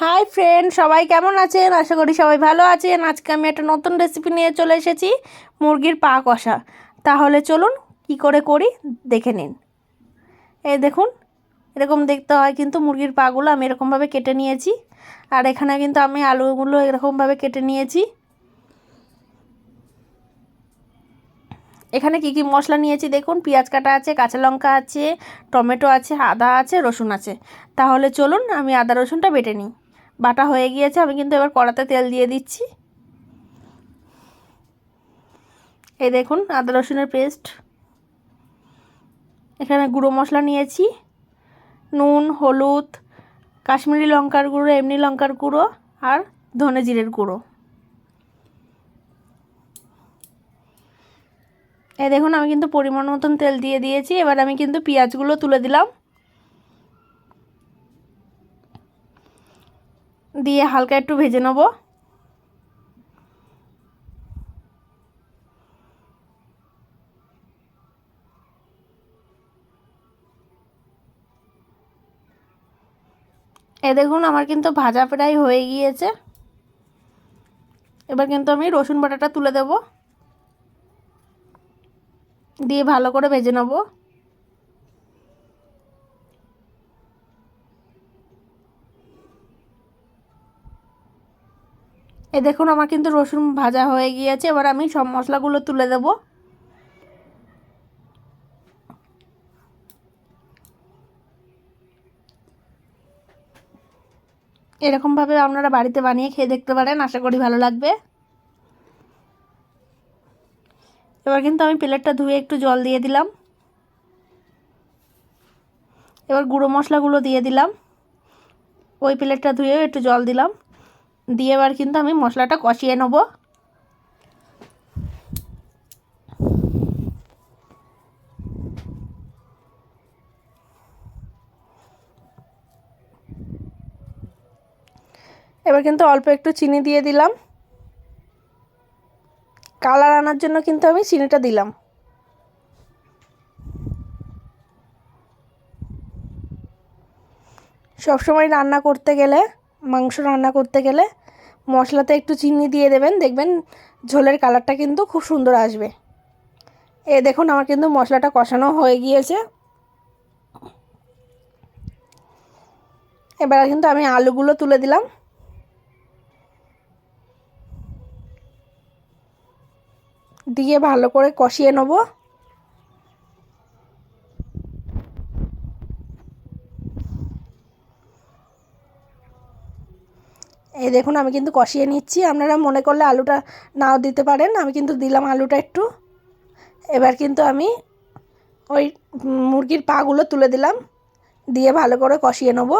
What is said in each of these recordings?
Hi friend সবাই কেমন আছেন? আশা করি সবাই ভালো আছেন। আজকে আমি একটা নতুন রেসিপি নিয়ে চলে এসেছি, মুরগির পা কষা। তাহলে চলুন কি করে করি দেখে নিন। এই দেখুন, এরকম দেখতে হয় কিন্তু মুরগির পাগুলো আমি এরকমভাবে কেটে নিয়েছি। আর এখানে কিন্তু আমি আলুগুলো এরকমভাবে কেটে নিয়েছি। এখানে কি কি মশলা নিয়েছি দেখুন? পেঁয়াজ কাটা আছে, কাঁচা লঙ্কা আছে, টমেটো আছে, আদা আছে, রসুন আছে। তাহলে চলুন আমি আদা রসুনটা বেটে নিই। বাটা হয়ে গিয়েছে, আমি কিন্তু এবার কড়াতে তেল দিয়ে দিচ্ছি। এই দেখুন, আদা রসুনের পেস্ট। এখানে গুঁড়ো মশলা নিয়েছি, নুন, হলুদ, কাশ্মীরি লঙ্কার গুঁড়ো, এমনি লঙ্কার গুঁড়ো আর ধনে জিরের গুঁড়ো। এই দেখুন, আমি কিন্তু পরিমাণ মতন তেল দিয়ে দিয়েছি, এবার আমি কিন্তু পেঁয়াজগুলো তুলে দিলাম। দিয়ে হালকা একটু ভেজে নেব। এ দেখুন, আমার কিন্তু ভাজা প্রায় হয়ে গিয়েছে। এবার কিন্তু আমি রসুন বাটাটা তুলে দেব। দিয়ে ভালো করে ভেজে নেব। এ দেখুন, আমার কিন্তু রসুন ভাজা হয়ে গিয়েছে। এবার আমি সব মশলাগুলো তুলে দেব। এরকমভাবে আপনারা বাড়িতে বানিয়ে খেয়ে দেখতে পারেন, আশা করি ভালো লাগবে। এবার কিন্তু আমি প্লেটটা ধুয়ে একটু জল দিয়ে দিলাম। এবার গুঁড়ো মশলাগুলো দিয়ে দিলাম। ওই প্লেটটা ধুয়েও একটু জল দিলাম। দিয়ে এবার কিন্তু আমি মশলাটা কষিয়ে নেব। এবার কিন্তু অল্প একটু চিনি দিয়ে দিলাম। কালার আনার জন্য কিন্তু আমি চিনিটা দিলাম। সবসময় রান্না করতে গেলে মাংস রান্না করতে গেলে মশলাতে একটু চিনি দিয়ে দেবেন। দেখবেন ঝোলের কালারটা কিন্তু খুব সুন্দর আসবে। এ দেখুন, আমার কিন্তু মশলাটা কষানো হয়ে গিয়েছে। এবার কিন্তু আমি আলুগুলো তুলে দিলাম। দিয়ে ভালো করে কষিয়ে নেব। এই দেখুন, আমি কিন্তু কষিয়ে নিচ্ছি। আপনারা মনে করলে আলুটা নাও দিতে পারেন। আমি কিন্তু দিলাম আলুটা একটু। এবার কিন্তু আমি ওই মুরগির পাগুলো তুলে দিলাম। দিয়ে ভালো করে কষিয়ে নেব।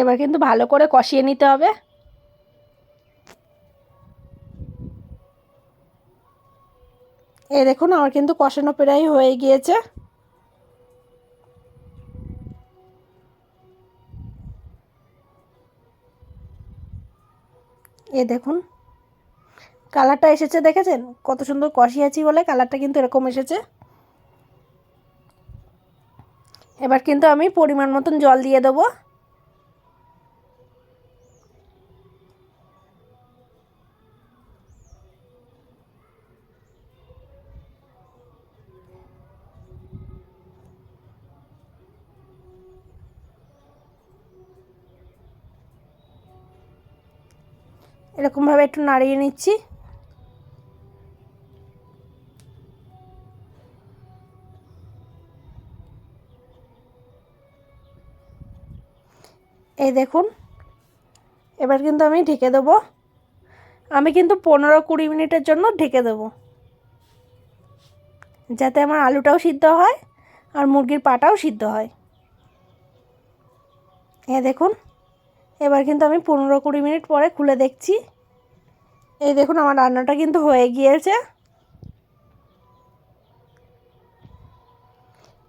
এবার কিন্তু ভালো করে কষিয়ে নিতে হবে। এই দেখুন, আমার কিন্তু কষানো প্রায় হয়ে গিয়েছে। এ দেখুন, কালারটা এসেছে, দেখেছেন? কত সুন্দর কষিয়েছি বলে কালারটা কিন্তু এরকম এসেছে। এবার কিন্তু আমি পরিমাণ মতন জল দিয়ে দেবো। এরকমভাবে একটু নাড়িয়ে নিচ্ছি। এই দেখুন, এবার কিন্তু আমি ঢেকে দেবো। আমি কিন্তু পনেরো কুড়ি মিনিটের জন্য ঢেকে দেবো। যাতে আমার আলুটাও সিদ্ধ হয় আর মুরগির পাটাও সিদ্ধ হয়। এ দেখুন এবার কিন্তু আমি পনেরো কুড়ি মিনিট পরে খুলে দেখছি। এই দেখুন, আমার রান্নাটা কিন্তু হয়ে গিয়েছে।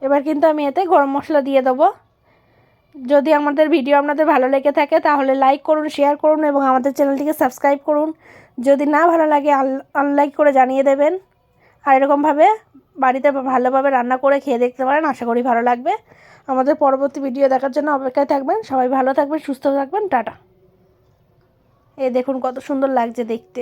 এবার কিন্তু আমি এতে গরম মশলা দিয়ে দেবো। যদি আমাদের ভিডিও আপনাদের ভালো লেগে থাকে, তাহলে লাইক করুন শেয়ার করুন, এবং আমাদের চ্যানেলটিকে সাবস্ক্রাইব করুন। যদি না ভালো লাগে আনলাইক করে জানিয়ে দেবেন। আর এরকমভাবে বাড়িতে ভালোভাবে রান্না করে খেয়ে দেখতে পারেন, আশা করি ভালো লাগবে। আমাদের পরবর্তী ভিডিও দেখার জন্য অপেক্ষায় থাকবেন। সবাই ভালো থাকবেন, সুস্থ থাকবেন, টাটা। এ দেখুন কত সুন্দর লাগছে দেখতে।